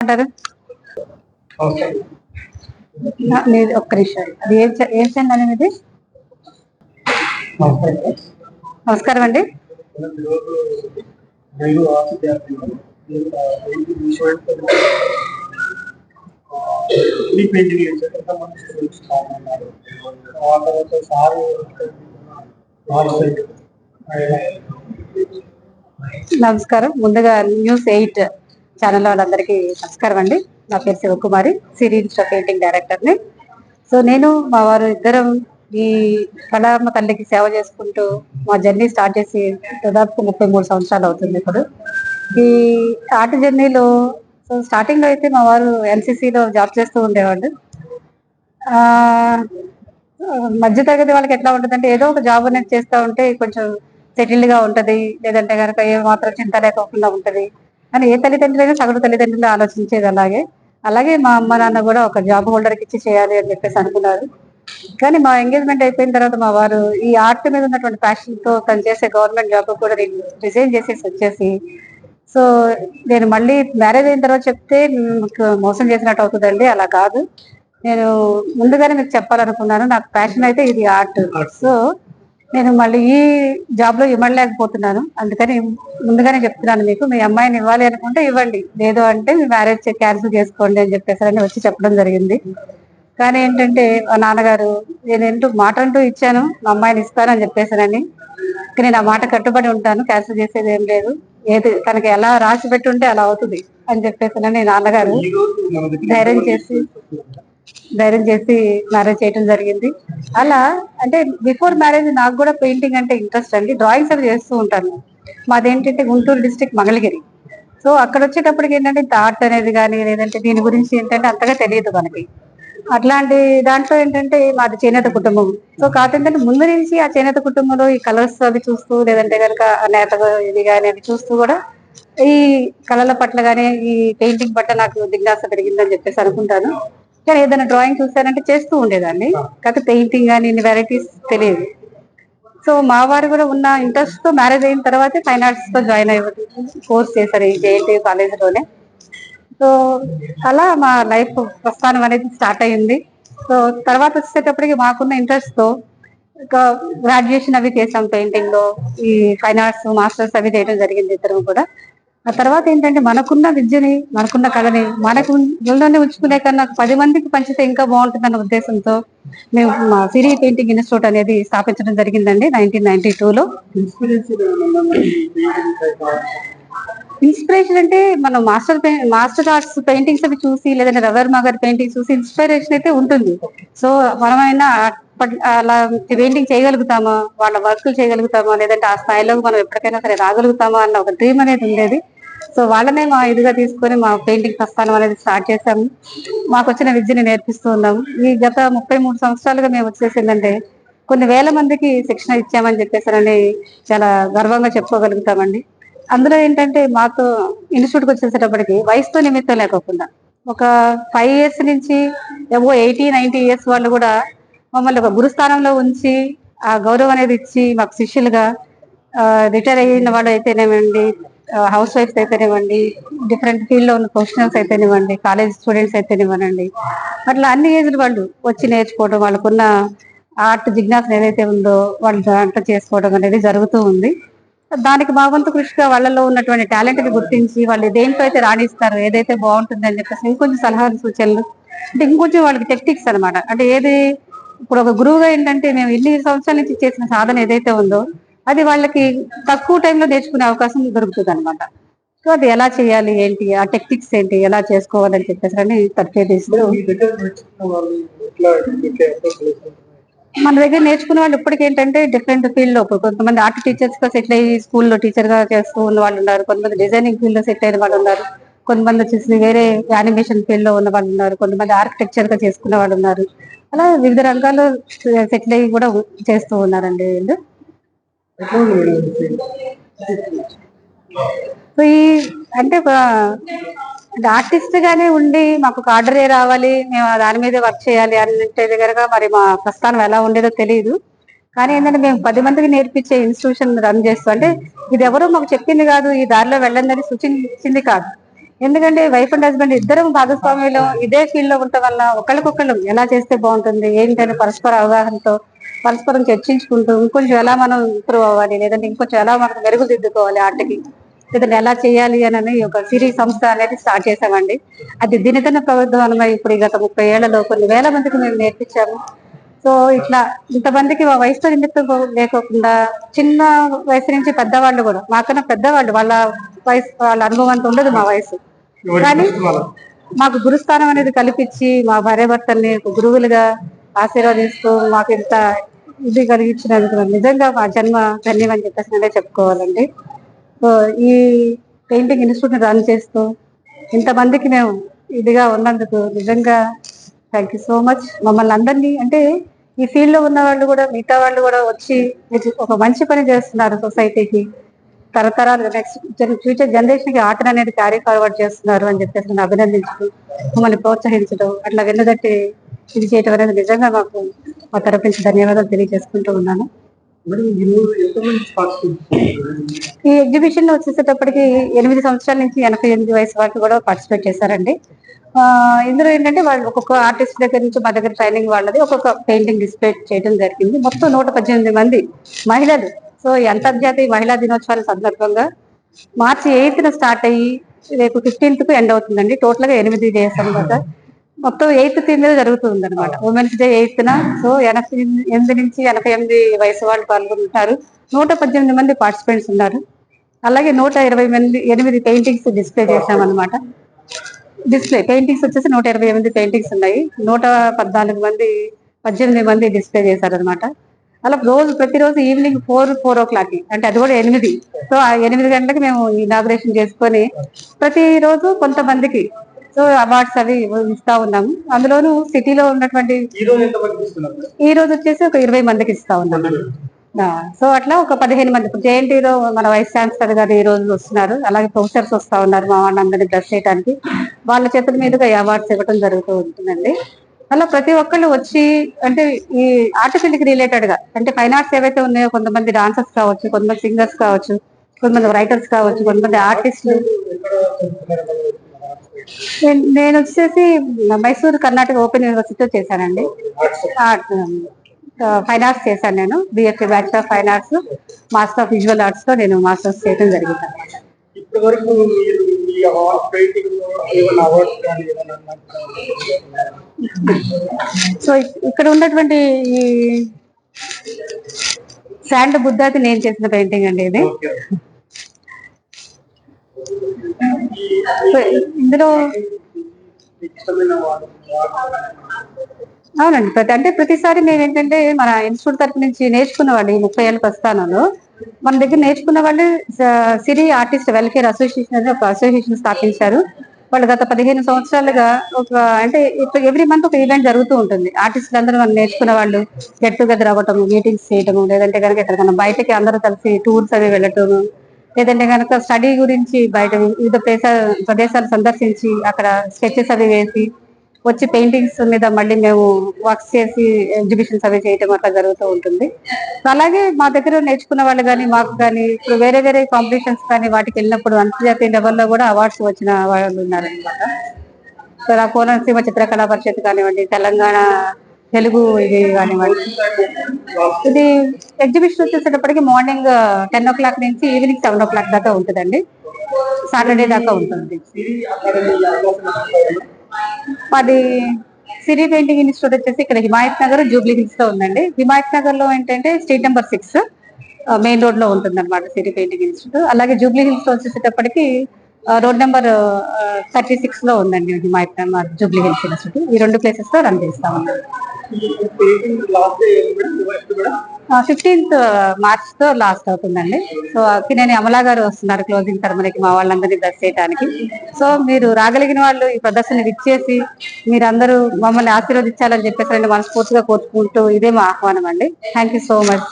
అంటారు? మీది ఒక్క నిమిషం. అది ఏం ఏం చెందని మీది నమస్కారం. అండి. నమస్కారం. ముందుగా న్యూస్ ఎయిట్. ఛానల్ వాళ్ళందరికీ నమస్కారం అండి. నా పేరు శివకుమారి సిరి ఇన్స్టా పెయింటింగ్ డైరెక్టర్ని. సో నేను మా వారు ఇద్దరం ఈ కళామ తల్లికి సేవ చేసుకుంటూ మా జర్నీ స్టార్ట్ చేసి దాదాపు ముప్పై మూడు సంవత్సరాలు అవుతుంది ఇప్పుడు. ఈ ఆర్ట్ జర్నీలో సో స్టార్టింగ్లో అయితే మా వారు ఎన్సీసీలో జాబ్ చేస్తూ ఉండేవాడు మధ్య తరగతి వాళ్ళకి ఎట్లా ఉంటుందంటే ఏదో ఒక జాబ్ అనేది చేస్తూ ఉంటే కొంచెం సెటిల్డ్గా ఉంటుంది. లేదంటే కనుక ఏ మాత్రం చింత లేకోకుండా ఉంటుంది. అని ఏ తల్లిదండ్రులైనా సగటు తల్లిదండ్రులు ఆలోచించేది అలాగే. అలాగే మా అమ్మ నాన్న కూడా ఒక జాబ్ హోల్డర్కి ఇచ్చి చేయాలి అని చెప్పేసి అనుకున్నారు. కానీ మా ఎంగేజ్మెంట్ అయిపోయిన తర్వాత మా వారు ఈ ఆర్ట్ మీద ఉన్నటువంటి ప్యాషన్తో తను చేసే గవర్నమెంట్ జాబ్ కూడా రిజైన్ చేసేసి వచ్చేసి సో నేను మళ్ళీ మ్యారేజ్ అయిన తర్వాత చెప్తే మీకు మోసం చేసినట్టు అవుతుందండి అలా కాదు. నేను ముందుగానే మీకు చెప్పాలనుకున్నాను నాకు ప్యాషన్ అయితే ఇది ఆర్ట్ సో నేను మళ్ళీ ఈ జాబ్లో ఇవ్వలేకపోతున్నాను. అందుకని ముందుగానే చెప్తున్నాను మీకు మీ అమ్మాయిని ఇవ్వాలి అనుకుంటే ఇవ్వండి. లేదు అంటే మీ మ్యారేజ్ క్యాన్సిల్ చేసుకోండి అని చెప్పేసి అని వచ్చి చెప్పడం జరిగింది. కానీ ఏంటంటే మా నాన్నగారు నేను ఏంటో మాట అంటూ ఇచ్చాను మా అమ్మాయిని ఇస్తానని చెప్పేసానని నేను ఆ మాట కట్టుబడి ఉంటాను క్యాన్సిల్ చేసేది ఏం లేదు. ఏది తనకి ఎలా రాసి పెట్టి ఉంటే అలా అవుతుంది అని చెప్పేసానని నాన్నగారు ధైర్యం చేసి ధైర్యం చేసి మ్యారేజ్ చేయడం జరిగింది. అలా అంటే బిఫోర్ మ్యారేజ్ నాకు కూడా పెయింటింగ్ అంటే ఇంట్రెస్ట్ అండి. డ్రాయింగ్స్ అవి చేస్తూ ఉంటాను. మాదేంటంటే గుంటూరు డిస్ట్రిక్ట్ మంగళగిరి. సో అక్కడ వచ్చేటప్పటికి ఏంటంటే ఆర్ట్ అనేది కానీ లేదంటే దీని గురించి ఏంటంటే అంతగా తెలియదు మనకి. అట్లాంటి దాంట్లో ఏంటంటే మాది చేనేత కుటుంబం. సో కాకపోతే ముందు నుంచి ఆ చేనేత కుటుంబంలో ఈ కలర్స్ అవి చూస్తూ లేదంటే కనుక నేత ఇది కానీ అవి చూస్తూ కూడా ఈ కళల పట్ల కానీ ఈ పెయింటింగ్ పట్ల నాకు దిగ్నాస పెరిగిందని చెప్పేసి అనుకుంటాను. కానీ ఏదైనా డ్రాయింగ్ చూసానంటే చేస్తూ ఉండేదాన్ని. కాకపోతే పెయింటింగ్ కానీ ఇన్ని వెరైటీస్ తెలియదు. సో మా వారు కూడా ఉన్న ఇంట్రెస్ట్తో మ్యారేజ్ అయిన తర్వాత ఫైన్ ఆర్ట్స్తో జాయిన్ అయ్యి కోర్స్ చేశారు ఈ జేఎన్టీ కాలేజ్లోనే. సో అలా మా లైఫ్ ప్రస్థానం అనేది స్టార్ట్ అయ్యింది సో తర్వాత వచ్చేటప్పటికి మాకున్న ఇంట్రెస్ట్తో గ్రాడ్యుయేషన్ అవి చేసాం పెయింటింగ్లో. ఈ ఫైన్ ఆర్ట్స్ మాస్టర్స్ అవి చేయడం జరిగింది ఇద్దరం కూడా. ఆ తర్వాత ఏంటంటే మనకున్న విద్యని మనకున్న కళని మనకు ఇళ్ళలోనే ఉంచుకునే కన్నా పది మందికి పంచితే ఇంకా బాగుంటుందన్న ఉద్దేశంతో మేము మా సిరి పెయింటింగ్ ఇన్స్టిట్యూట్ అనేది స్థాపించడం జరిగిందండి నైన్టీన్ నైన్టీ లో ఇన్స్పిరేషన్ అంటే మనం మాస్టర్ మాస్టర్ ఆర్ట్స్ పెయింటింగ్స్ అవి చూసి లేదంటే రవర్ మగర్ పెయింటింగ్ చూసి ఇన్స్పిరేషన్ అయితే ఉంటుంది. సో మనమైనా అలా పెయింటింగ్ చేయగలుగుతామా? వాళ్ళ వర్క్ చేయగలుగుతామా? లేదంటే ఆ స్థాయిలో మనం ఎప్పటికైనా సరే రాగలుగుతామా అన్న ఒక డ్రీమ్ అనేది ఉండేది. సో వాళ్ళనే మా ఇదిగా తీసుకొని మా పెయింటింగ్ ప్రస్థానం అనేది స్టార్ట్ చేశాము. మాకు వచ్చిన విద్యని నేర్పిస్తూ ఉన్నాము ఈ గత ముప్పై మూడు సంవత్సరాలుగా మేము వచ్చేసి ఏంటంటే కొన్ని వేల మందికి శిక్షణ ఇచ్చామని చెప్పేసారని చాలా గర్వంగా చెప్పుకోగలుగుతామండి. అందులో ఏంటంటే మాతో ఇన్స్టిట్యూట్కి వచ్చేసేటప్పటికి వయసుతో నిమిత్తం లేకోకుండా ఒక ఫైవ్ ఇయర్స్ నుంచి ఏవో ఎయిటీ నైన్టీ ఇయర్స్ వాళ్ళు కూడా మమ్మల్ని ఒక గురుస్థానంలో ఉంచి ఆ గౌరవం అనేది ఇచ్చి మాకు శిష్యులుగా రిటైర్ అయిన వాళ్ళు అయితేనేవ్వండి హౌస్ వైఫ్స్ అయితేనేవ్వండి డిఫరెంట్ ఫీల్డ్లో ఉన్న ప్రొఫెషనల్స్ అయితేనివ్వండి కాలేజ్ స్టూడెంట్స్ అయితేనేవ్వనండి అట్లా అన్ని ఏజ్లు వాళ్ళు వచ్చి నేర్చుకోవడం వాళ్ళకున్న ఆర్ట్ జిజ్ఞాసన ఏదైతే ఉందో వాళ్ళు దాంట్లో చేసుకోవడం అనేది జరుగుతూ ఉంది. దానికి మా వంతు కృషిగా వాళ్ళలో ఉన్నటువంటి టాలెంట్ని గుర్తించి వాళ్ళు దేంట్లో అయితే రాణిస్తారు ఏదైతే బాగుంటుందని చెప్పేసి ఇంకొంచెం సలహాలు సూచనలు అంటే ఇంకొంచెం వాళ్ళకి టెక్నిక్స్ అనమాట అంటే ఏది ఇప్పుడు ఒక గురువుగా ఏంటంటే మేము ఇన్ని సంవత్సరాల నుంచి చేసిన సాధన ఏదైతే ఉందో అది వాళ్ళకి తక్కువ టైంలో నేర్చుకునే అవకాశం దొరుకుతుంది అనమాట సో అది ఎలా చేయాలి ఏంటి ఆ టెక్నిక్స్ ఏంటి ఎలా చేసుకోవాలని చెప్పేసి అని? మన దగ్గర నేర్చుకున్న వాళ్ళు ఇప్పటికి ఏంటంటే డిఫరెంట్ ఫీల్డ్లో కొంతమంది ఆర్ట్ టీచర్స్గా సెటిల్ అయ్యి స్కూల్లో టీచర్గా చేస్తూ ఉన్న వాళ్ళు ఉన్నారు కొంతమంది డిజైనింగ్ ఫీల్డ్లో సెటిల్ అయిన వాళ్ళు ఉన్నారు కొంతమంది వచ్చేసి వేరే యానిమేషన్ ఫీల్డ్లో ఉన్న వాళ్ళు ఉన్నారు కొంతమంది ఆర్కిటెక్చర్గా చేసుకున్న వాళ్ళు ఉన్నారు అలా వివిధ రంగాల్లో సెటిల్ అయ్యి కూడా చేస్తూ ఉన్నారండి వీళ్ళు. ఈ సో ఈ అంటే ఆర్టిస్ట్ గానే ఉండి మాకు ఒక ఆర్డరే రావాలి మేము దాని మీద వర్క్ చేయాలి అంటే దగ్గరగా మరి మా ప్రస్థానం ఎలా ఉండేదో తెలియదు కానీ ఏంటంటే మేము పది మందికి నేర్పించే ఇన్స్టిట్యూషన్ రన్ చేస్తూ అంటే ఇది ఎవరో మాకు చెప్పింది కాదు ఈ దారిలో వెళ్ళండి అని సూచించింది కాదు. ఎందుకంటే వైఫ్ అండ్ హస్బెండ్ ఇద్దరం భాగస్వామ్యంలో ఇదే ఫీల్డ్లో ఉండటం వల్ల ఒకరికొకళ్ళు ఎలా చేస్తే బాగుంటుంది ఏంటని పరస్పర అవగాహనతో పరస్పరం చర్చించుకుంటూ ఇంకొంచెం ఎలా మనం ఇంప్రూవ్ అవ్వాలి లేదంటే ఇంకొంచెం ఎలా మనం మెరుగుదిద్దుకోవాలి ఆటకి లేదంటే ఎలా చేయాలి అని ఒక సిరీ సంస్థ అనేది స్టార్ట్ చేసామండి అది దినదిన ప్రభుత్వం ఇప్పుడు గత ముప్పై ఏళ్ళలో కొన్ని వేల మందికి మేము నేర్పించాము. సో ఇట్లా ఇంతమందికి మా వయసుతో నిమిత్తం లేకోకుండా చిన్న వయసు నుంచి పెద్దవాళ్ళు కూడా మాకన్నా పెద్దవాళ్ళు వాళ్ళ వయసు వాళ్ళ అనుభవం అంత ఉండదు మా వయసు. కానీ మాకు గురుస్థానం అనేది కల్పించి మా భార్యాభర్తల్ని గురువులుగా ఆశీర్వదిస్తూ మాకు ఇంత ఇది కలిగించినందుకు నిజంగా మా జన్మ ధన్యమని చెప్పేసి నేనే చెప్పుకోవాలండి. సో ఈ పెయింటింగ్ ఇన్స్టిట్యూట్ రన్ చేస్తూ ఇంతమందికి మేము ఇదిగా ఉన్నందుకు నిజంగా థ్యాంక్ యూ సో మచ్. మమ్మల్ని అందరినీ అంటే ఈ ఫీల్డ్లో ఉన్న వాళ్ళు కూడా మిగతా వాళ్ళు కూడా వచ్చి ఒక మంచి పని చేస్తున్నారు సొసైటీకి. తరతరాలు నెక్స్ట్ ఫ్యూచర్ జనరేషన్కి ఆటలు అనేది క్యారీ ఫార్వర్డ్ చేస్తున్నారు అని చెప్పేసి నన్ను అభినందించడం మమ్మల్ని ప్రోత్సహించడం అట్లా వెన్నదట్టి ఇది చేయటం అనేది నిజంగా మాకు మా తరపు నుంచి ధన్యవాదాలు తెలియజేసుకుంటూ ఉన్నాను. ఈ ఎగ్జిబిషన్లో వచ్చేసేటప్పటికి ఎనిమిది సంవత్సరాల నుంచి ఎనభై ఎనిమిది వయసు వరకు కూడా పార్టిసిపేట్ చేశారండి. ఇందులో ఏంటంటే వాళ్ళు ఒక్కొక్క ఆర్టిస్ట్ దగ్గర నుంచి మా దగ్గర ట్రైనింగ్ వాళ్ళది ఒక్కొక్క పెయింటింగ్ డిస్ప్లే చేయడం జరిగింది. మొత్తం నూట పద్దెనిమిది మంది మహిళలు సో ఈ అంతర్జాతీయ మహిళా దినోత్సవాల సందర్భంగా మార్చి ఎయిత్ స్టార్ట్ అయ్యి రేపు ఫిఫ్టీన్త్కు ఎండ్ అవుతుందండి. టోటల్గా ఎనిమిది డేస్ అనమాట మొత్తం ఎయిత్ థీమ్ మీద జరుగుతుంది అనమాట ఉమెన్స్ డే ఎయిత్ న సో ఎనభై ఎనిమిది నుంచి ఎనభై ఎనిమిది వయసు వాళ్ళు పాల్గొంటారు నూట పద్దెనిమిది మంది పార్టిసిపెంట్స్ ఉన్నారు. అలాగే నూట ఇరవై మంది ఎనిమిది పెయింటింగ్స్ డిస్ప్లే చేశామన్నమాట. డిస్ప్లే పెయింటింగ్స్ వచ్చేసి నూట ఇరవై ఎనిమిది పెయింటింగ్స్ ఉన్నాయి. నూట పద్నాలుగు మంది పద్దెనిమిది మంది డిస్ప్లే చేశారనమాట అలా రోజు ప్రతిరోజు evening four four o'clock అంటే అది కూడా ఎనిమిది. సో ఆ ఎనిమిది గంటలకు మేము ఇనాగ్రేషన్ చేసుకొని ప్రతిరోజు కొంతమందికి సో అవార్డ్స్ అవి ఇస్తా ఉన్నాము. అందులోనూ సిటీలో ఉన్నటువంటి ఈ రోజు వచ్చేసి ఒక ఇరవై మందికి ఇస్తా ఉన్నాము. సో అట్లా ఒక పదిహేను మంది. ఇప్పుడు JNT లో మన వైస్ ఛాన్సలర్ గారు ఈ రోజు వస్తున్నారు. అలాగే ప్రొఫెసర్స్ వస్తా ఉన్నారు మా వాళ్ళందరినీ బ్లెస్ చేయడానికి వాళ్ళ చేతుల మీదుగా అవార్డ్స్ ఇవ్వడం జరుగుతూ ఉంటుందండి. అలా ప్రతి ఒక్కళ్ళు వచ్చి అంటే ఈ ఆర్ట్ రిలేటెడ్గా అంటే ఫైన్ ఆర్ట్స్ ఏవైతే ఉన్నాయో కొంతమంది డాన్సర్స్ కావచ్చు కొంతమంది సింగర్స్ కావచ్చు కొంతమంది రైటర్స్ కావచ్చు కొంతమంది ఆర్టిస్టులు నేను- నేను వచ్చేసి మైసూర్ కర్ణాటక ఓపెన్ యూనివర్సిటీలో చేశానండి. ఆర్ట్ ఫైన్ ఆర్ట్స్ చేశాను నేను. BSc bachelor of fine arts master of visual ఆర్ట్స్లో నేను మాస్టర్స్ చేయడం జరిగింది. ఈ పెయింటింగ్ ఏమైనా అవార్డ్స్ కానీ సో ఇక్- ఇక్కడ ఉన్నటువంటి ఈ శాండ్ బుద్ధాకి నేను చేసిన పెయింటింగ్ అండి ఇది. ఇందులో అవునండి. ప్రతి అంటే ప్రతిసారి మేము ఏంటంటే మన ఇన్స్టిట్యూట్ తరపు నుంచి నేర్చుకున్న వాళ్ళు ఈ ముప్పై ఏళ్ళ ప్రస్థానంలో మన దగ్గర నేర్చుకున్న వాళ్ళు సిరి ఆర్టిస్ట్ వెల్ఫేర్ అసోసియేషన్ అని ఒక అసోసియేషన్ స్థాపించారు. వాళ్ళు గత పదిహేను సంవత్సరాలుగా ఒక అంటే ఇప్పుడు ఎవ్రీ మంత్ ఒక ఈవెంట్ జరుగుతూ ఉంటుంది. ఆర్టిస్టులు అందరూ మనం నేర్చుకున్న వాళ్ళు గెట్ టుగెదర్ అవ్వటము మీటింగ్స్ చేయటము లేదంటే కనుక ఎక్కడికైనా బయటకి అందరూ కలిసి టూర్స్ అవి వెళ్ళటము లేదంటే కనుక స్టడీ గురించి బయట వివిధ ప్లేస ప్రదేశాలు సందర్శించి అక్కడ స్కెచెస్ అవి వేసి వచ్చి పెయింటింగ్స్ మీద మళ్ళీ మేము వర్క్స్ చేసి ఎగ్జిబిషన్స్ అవి చేయటం అట్లా జరుగుతూ ఉంటుంది. అలాగే మా దగ్గర నేర్చుకున్న వాళ్ళు కానీ మాకు కానీ ఇప్పుడు వేరే వేరే కాంపిటీషన్స్ కానీ వాటికి వెళ్ళినప్పుడు అంతర్జాతీయ లెవెల్లో కూడా అవార్డ్స్ వచ్చిన వాళ్ళు ఉన్నారనమాట సో ఆ కోనసీమ చిత్రకళా పరిషత్ కానివ్వండి తెలంగాణ తెలుగు ఇది కానివ్వండి. ఇది ఎగ్జిబిషన్ వచ్చేసేటప్పటికి మార్నింగ్ టెన్ ఓ క్లాక్ నుంచి ఈవినింగ్ సెవెన్ ఓ క్లాక్ దాకా ఉంటుందండి. సాటర్డే దాకా ఉంటుంది. మాది సిరి పెయింటింగ్ ఇన్స్టిట్యూట్ వచ్చేసి ఇక్కడ హిమాయత్ నగర్ జూబ్లీ హిల్స్లో ఉందండి. హిమాయత్ నగర్లో ఏంటంటే స్ట్రీట్ నెంబర్ సిక్స్ మెయిన్ రోడ్లో ఉంటుంది అనమాట సిరి పెయింటింగ్ ఇన్స్టిట్యూట్. అలాగే జూబ్లీ హిల్స్లో వచ్చేసేటప్పటికి రోడ్ నెంబర్ థర్టీ సిక్స్లో ఉందండి హిమాయత్ నగర్ జూబ్లీ హిల్స్ ఇన్స్టిట్యూట్ ఈ రెండు ప్లేసెస్లో రన్ చేస్తా ఉన్నాం. ఫిఫ్టీన్త్ మార్చ్తో లాస్ట్ అవుతుందండి. సో నేను అమలా గారు వస్తున్నారు క్లోజింగ్ సెరమనీకి మా వాళ్ళందరినీ బ్లెస్ చేయడానికి సో మీరు రాగలిగిన వాళ్ళు ఈ ప్రదర్శన ఇచ్చేసి మీరందరూ మమ్మల్ని ఆశీర్వదించాలని చెప్పేసి మనస్ఫూర్తిగా కోరుకుంటూ ఇదే మా ఆహ్వానం అండి. Thank you so much